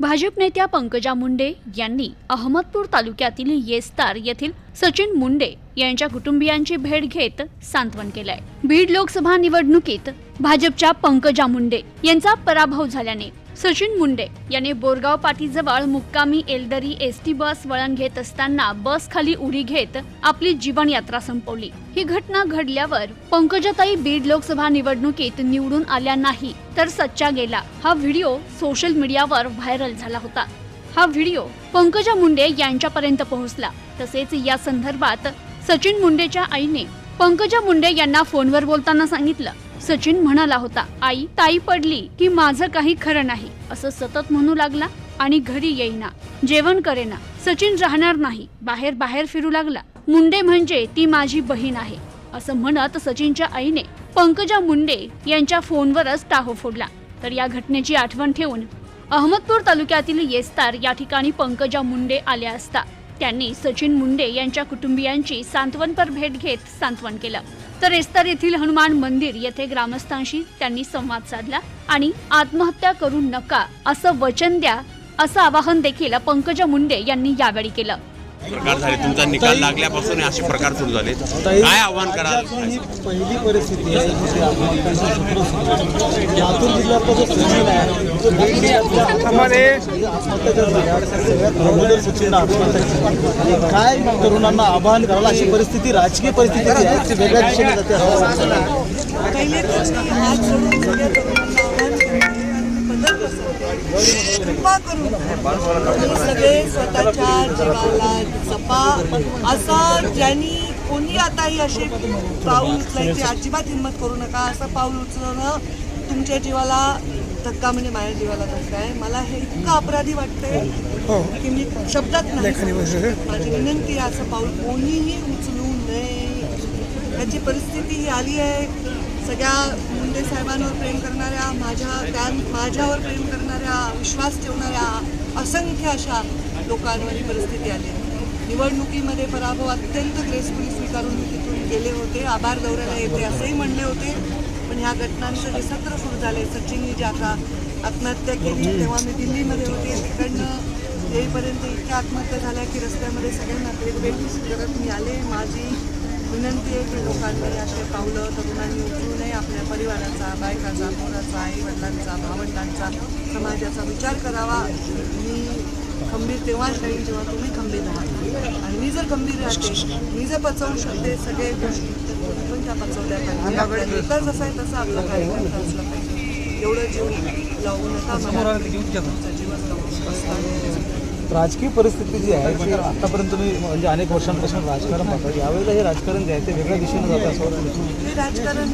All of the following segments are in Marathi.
भाजप नेत्या पंकजा मुंडे यांनी अहमदपूर तालुक्यातील येस्तार येथील सचिन मुंडे यांच्या कुटुंबियांची भेट घेत सांत्वन केलंय. बीड लोकसभा निवडणुकीत भाजपच्या पंकजा मुंडे यांचा पराभव झाल्याने सचिन मुंडे यांनी बोरगाव पाटीजवळ मुक्कामी एलदरी एसटी बस वळण घेत असताना बस खाली उडी घेत आपली जीवनयात्रा संपवली. ही घटना घडल्यावर पंकजाताई बीड लोकसभा निवडणुकीत निवडून आल्या नाही तर सच्चा गेला. हा व्हिडिओ सोशल मीडियावर व्हायरल झाला होता. हा व्हिडिओ पंकजा मुंडे यांच्यापर्यंत पोहोचला. तसेच या संदर्भात सचिन मुंडेच्या आईने पंकजा मुंडे यांना फोनवर बोलताना सांगितलं. सचिन म्हणाला होता आई ताई पडली की माझं काही खरं नाही. असं सतत म्हणू लागला आणि घरी येईना. जेवण करेना. सचिन राहणार नाही. बाहेर बाहेर फिरू लागला. मुंडे म्हणजे ती माझी बहीण आहे. असं म्हणत सचिनच्या आईने पंकजा मुंडे यांच्या फोनवरच टाहो फोडला. तर या घटनेची आठवण ठेवून अहमदपूर तालुक्यातील येस्तार या ठिकाणी पंकजा मुंडे आल्या असता. त्यांनी सचिन मुंडे यांच्या कुटुंबियांची सांत्वनपर भेट घेत सांत्वन केलं. तर एस्तर येथील हनुमान मंदिर येथे ग्रामस्थांशी त्यांनी संवाद साधला आणि आत्महत्या करू नका असं वचन द्या असं आवाहन देखील पंकजा मुंडे यांनी यावेळी केलं. प्रकार झाले. तुमचा निकाल लागल्यापासून असे प्रकार सुरू झाले. काय आव्हान कराल? ही पहिली परिस्थिती आहे. लातूर काय तरुणांना आवाहन करावं अशी परिस्थिती राजकीय परिस्थिती जी आहे ती वेगळ्या दिशेने जाते कृपा करून तुम्ही सगळे स्वतःच्या जीवाला जपा. असा ज्यांनी कोणी आताही असे पाऊल उचलायचे अजिबात हिंमत करू नका. असं पाऊल उचलणं तुमच्या जीवाला धक्का म्हणजे माझ्या जीवाला धक्का आहे. मला हे इतकं अपराधी वाटतंय की मी शब्दात नाही माझी विनंती आहे असं पाऊल कोणीही उचलू नये. त्याची परिस्थिती ही आली आहे. सगळ्या मुंडे साहेबांवर प्रेम करणाऱ्या माझ्या त्या माझ्यावर प्रेम करणाऱ्या विश्वास ठेवणाऱ्या असंख्य अशा लोकांवर ही परिस्थिती आली. निवडणुकीमध्ये पराभव अत्यंत ग्रेसफुली स्वीकारून मी तिथून गेले होते. आभार दौऱ्याला येते असंही म्हणले होते. पण ह्या घटनांचं जे सत्र सुरू झाले सचिननी जे आता आत्महत्या केली तेव्हा मी दिल्लीमध्ये होते. तिकडनं येईपर्यंत इतक्या आत्महत्या झाल्या की रस्त्यामध्ये सगळ्यांना भेट करत मी आले. माझी विनंती आहे की लोकांनी असे पावलं तरुणांनी उचलू नये आपल्या परिवाराचा बायकाचा पोराचा आई वडिलांचा भावंडांचा समाजाचा विचार करावा. मी खंबीर तेव्हाच राहील जेव्हा तुम्ही खंबीर राहाल. आणि मी जर खंबीर राहते मी जर पचवू शकते सगळे गोष्टी तर तुम्ही पण त्या पचवल्या पाहिजे. आपल्या नेता जसा आहे तसा आपला कार्यकर्ता असला पाहिजे एवढं जीव लावू नका जीवन लावून बसता. राजकीय परिस्थिती जी आहे ती आतापर्यंत तुम्ही म्हणजे अनेक वर्षांपासून राजकारण पाहतात यावेळेला हे राजकारण जे आहे ते वेगळ्या दिशेनं जातं असं वाटतं. हे राजकारण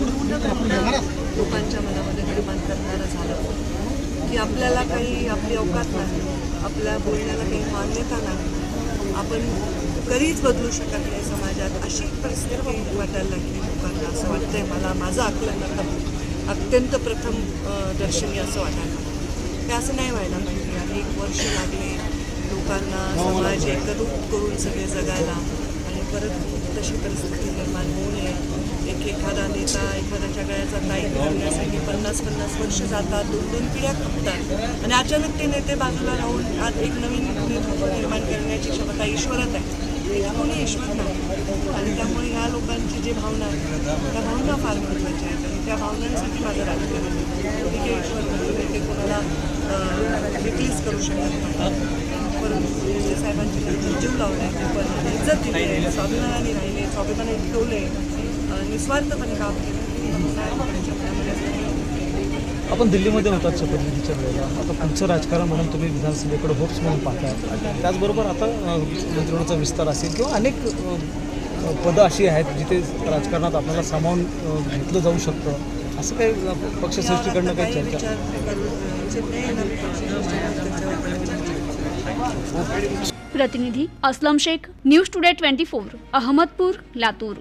लोकांच्या मनामध्ये निर्माण करणारं झालं. की आपल्याला काही आपली अवकात नाही आपल्या बोलण्याला काही मान्यता नाही. आपण कधीच बदलू शकत नाही समाजात अशी परिस्थिती वाटायला लागली लोकांना असं वाटतंय मला. माझं आकलन आता अत्यंत प्रथम दर्शनी असं वाटायला ते असं नाही व्हायला पाहिजे. आणि एक वर्ष लागले लोकांना समाज एकरूप करून सगळे जगायला आणि परत तशी परिस्थिती निर्माण होऊ नये. एक एखादा नेता एखाद्याच्या गळ्याचा ताई करण्यासाठी पन्नास पन्नास वर्ष जातात दोन दोन पिढ्या खपतात आणि अचानक ते नेते बाजूला राहून आज एक नवीन नेतृत्व निर्माण करण्याची क्षमता ईश्वरात आहे. कोणी ईश्वर नाही. आणि त्यामुळे ह्या लोकांची जी भावना आहे त्या भावना फार महत्त्वाच्या आहेत आणि त्या भावनांसाठी माझं राजकारण ईश्वर नाही ते कोणाला रिप्लेस करू शकत नाही. परंतु मुंडे साहेबांची त्यांनी जीव लावलाय. ते पण इज्जत दिली आहे. स्वाभिमानाने राहिले स्वाभिमानाने ठेवले अं, निस्वार्थपणे काम केलं साहेबांच्या मनामध्ये असं आपण दिल्लीमध्ये होतात शपथविधीच्या वेळेला. आता पुढचं राजकारण म्हणून तुम्ही विधानसभेकडे होप्स म्हणून पाहताय. त्याचबरोबर आता अ, मंत्रिमंडळाचा विस्तार असेल किंवा अनेक पदं अशी आहेत जिथे राजकारणात आपल्याला सामावून घेतलं जाऊ शकतं. असं काही काही काही चर्चा? प्रतिनिधी Aslam Shaikh news today twenty four Ahmedpur Latur.